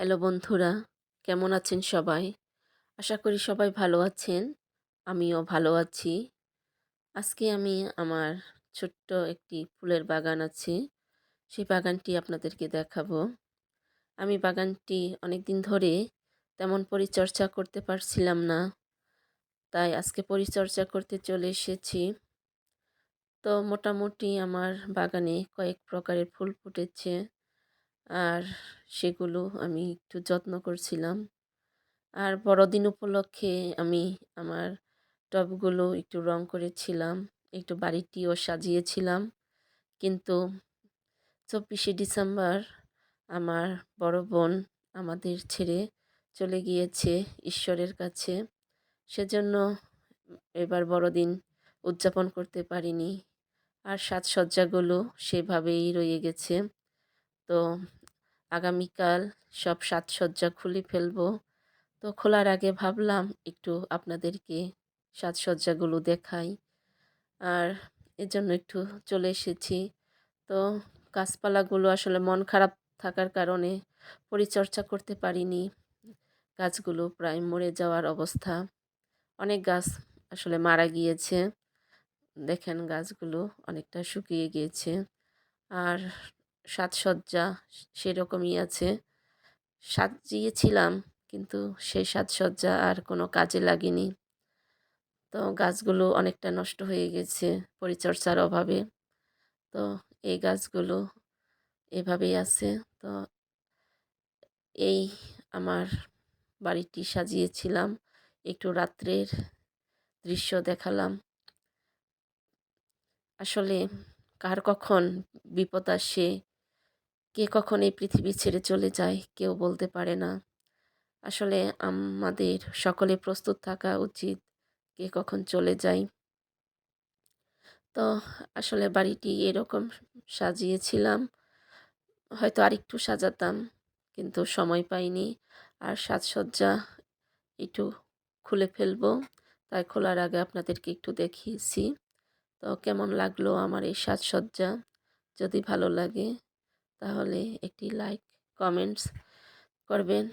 Hello বন্ধুরা, কেমন আছেন সবাই? আশা করি সবাই ভালো আছেন, আমিও ভালো আছি। আজকে আমি আমার ছোট্ট একটি ফুলের বাগান আছে, সেই বাগানটি আপনাদেরকে দেখাবো। আমি বাগানটি অনেক দিন ধরে তেমন পরিচর্যা করতে পারছিলাম না, তাই আজকে পরিচর্যা করতে চলে এসেছি। তো মোটামুটি আমার বাগানে কয়েক প্রকারের ফুল ফুটেছে। আর সেগুলো আমি একটু যত্ন করছিলাম। আর বড়দিন উপলক্ষে আমি আমার টবগুলো একটু রং করেছিলাম, একটু বাড়িটিও সাজিয়েছিলাম। কিন্তু চব্বিশে ডিসেম্বর আমার বড় বোন আমাদের ছেড়ে চলে গিয়েছে ঈশ্বরের কাছে। সেজন্য এবার বড়দিন উদযাপন করতে পারিনি। আর সাজসজ্জাগুলো সেভাবেই রয়ে গেছে। তো আগামীকাল সব সাজসজ্জা খুলে ফেলব। তো খোলার আগে ভাবলাম একটু আপনাদেরকে সাজসজ্জাগুলো দেখাই। আর এর জন্য একটু চলে এসেছি। তো গাছপালাগুলো আসলে মন খারাপ থাকার কারণে পরিচর্যা করতে পারিনি। গাছগুলো প্রায় মরে যাওয়ার অবস্থা। অনেক গাছ আসলে মারা গিয়েছে। দেখেন গাছগুলো অনেকটা শুকিয়ে গিয়েছে। আর সাজসজ্জা সেরকমই আছে। সাজিয়েছিলাম, কিন্তু সেই সাজসজ্জা আর কোনো কাজে লাগেনি। তো গাছগুলো অনেকটা নষ্ট হয়ে গেছে পরিচর্যার অভাবে। তো এই গাছগুলো এভাবেই আছে। তো এই আমার বাড়িটি সাজিয়েছিলাম। একটু রাত্রের দৃশ্য দেখালাম। আসলে কার কখন বিপদ আসে কে কখন এই পৃথিবী ছেড়ে চলে যায় কেউ বলতে পারে না। আসলে আমাদের সকলে প্রস্তুত থাকা উচিত কে কখন চলে যায়। তো আসলে বাড়িটি এরকম সাজিয়েছিলাম, হয়তো আরেকটু সাজাতাম, কিন্তু সময় পাইনি। আর সাজসজ্জা একটু খুলে ফেলব, তাই খোলার আগে আপনাদেরকে একটু দেখিয়েছি। তো কেমন লাগল আমার এই সাজসজ্জা? যদি ভালো লাগে তাহলে একটি লাইক কমেন্টস করবেন।